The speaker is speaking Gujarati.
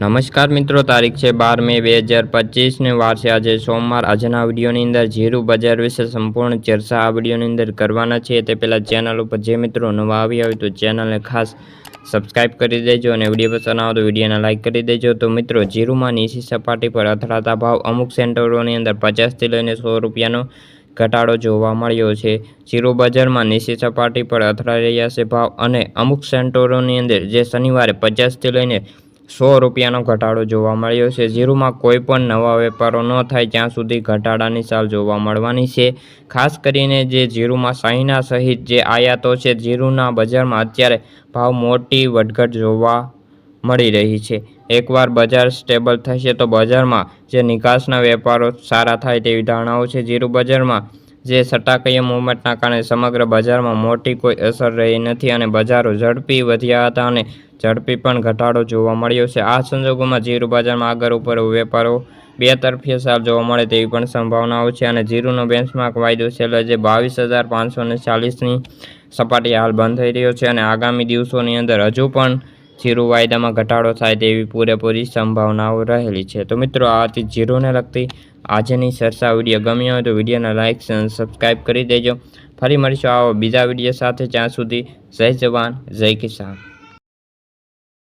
નમસ્કાર મિત્રો, તારીખ છે બાર મે બે હજાર પચીસને વાર આજે સોમવાર. આજના વિડીયોની અંદર જીરું બજાર વિશે સંપૂર્ણ ચર્ચા આ વિડીયોની અંદર કરવાના છે. તે પહેલાં ચેનલ ઉપર જે મિત્રો નવા આવી હોય તો ચેનલને ખાસ સબસ્ક્રાઇબ કરી દેજો અને વીડિયો પસંદ આવે તો વિડીયોને લાઇક કરી દેજો. તો મિત્રો જીરુમાં નીચી સપાટી પર અથડાતા ભાવ અમુક સેન્ટરોની અંદર પચાસથી લઈને સો રૂપિયાનો ઘટાડો જોવા મળ્યો છે. જીરો બજારમાં નીચી સપાટી પર અથડાઈ રહ્યા છે ભાવ અને અમુક સેન્ટરોની અંદર જે શનિવારે પચાસથી લઈને સો રૂપિયાનો ઘટાડો જોવા મળ્યો છે. ઝીરુમાં કોઈ પણ નવા વેપારો ન થાય ત્યાં સુધી ઘટાડાની ચાલ જોવા મળવાની છે. ખાસ કરીને જે જીરુમાં શાહીના સહિત જે આયાતો છે, જીરુના બજારમાં અત્યારે ભાવ મોટી વધઘટ જોવા મળી રહી છે. એકવાર બજાર સ્ટેબલ થશે તો બજારમાં જે નિકાસના વેપારો સારા થાય તેવી ધારણાઓ છે. જીરુ બજારમાં જે સટ્ટાકીય મુવમેન્ટના કારણે સમગ્ર બજારમાં મોટી કોઈ અસર રહી નથી અને બજારો ઝડપી વધ્યા હતા અને ઝડપી પણ ઘટાડો જોવા મળ્યો છે. આ સંજોગોમાં જીરું બજારમાં આગળ ઉપર વેપારો બે તરફીય સાર જોવા મળે તેવી પણ સંભાવનાઓ છે અને જીરુનો બેન્ચમાર્ક વાયદો છેલ્લે જે બાવીસ હજાર પાંચસો ચાલીસની સપાટી હાલ બંધ થઈ રહ્યો છે અને આગામી દિવસોની અંદર હજુ પણ જીરો વાયદામાં ઘટાડો થાય તેવી પૂરેપૂરી સંભાવનાઓ રહેલી છે. તો મિત્રો, આ હતી જીરોને લગતી આજની સરસા વીડિયો. ગમ્યો હોય તો વિડીયોને લાઇક સબસ્ક્રાઈબ કરી દેજો. ફરી મળીશું આવો બીજા વીડિયો સાથે. જ્યાં સુધી જય જવાન, જય કિસાન.